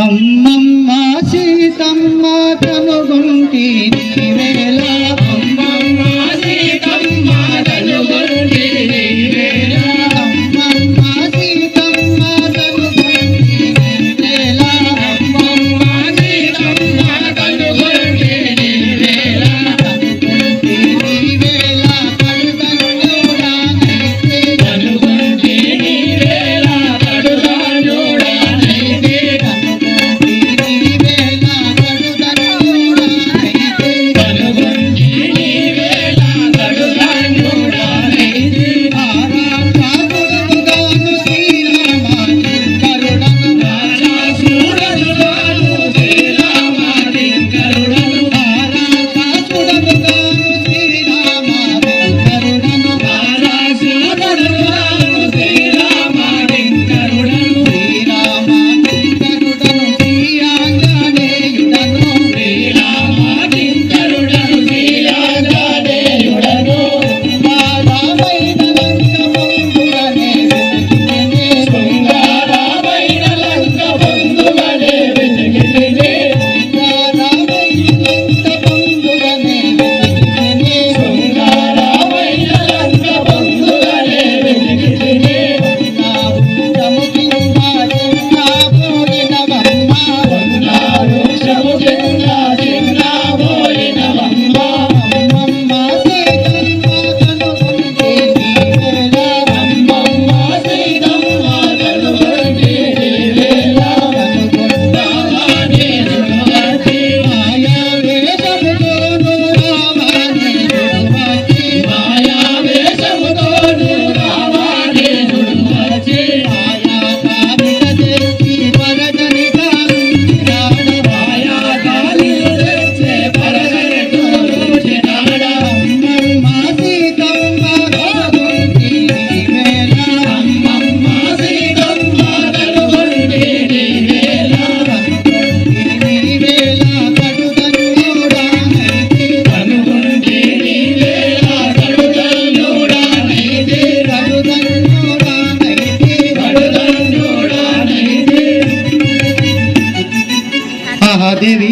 అమ్మమ్మ సీతమ్మ కనుగొంటిని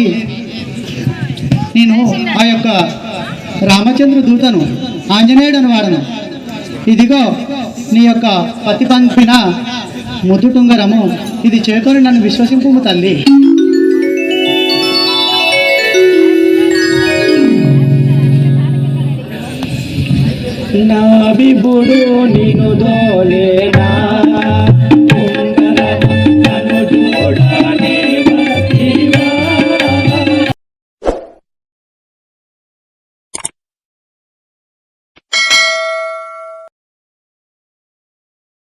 మహాదేవి నేను ఆ యొక్క రామచంద్ర దూతను ఆంజనేయుడని వాడను ఇదిగో నీ యొక్క పతి పంపిన ముద్దుటుంగరము ఇది చేకొని నన్ను విశ్వసింపు తల్లి. నా విభుడు నిను దోలే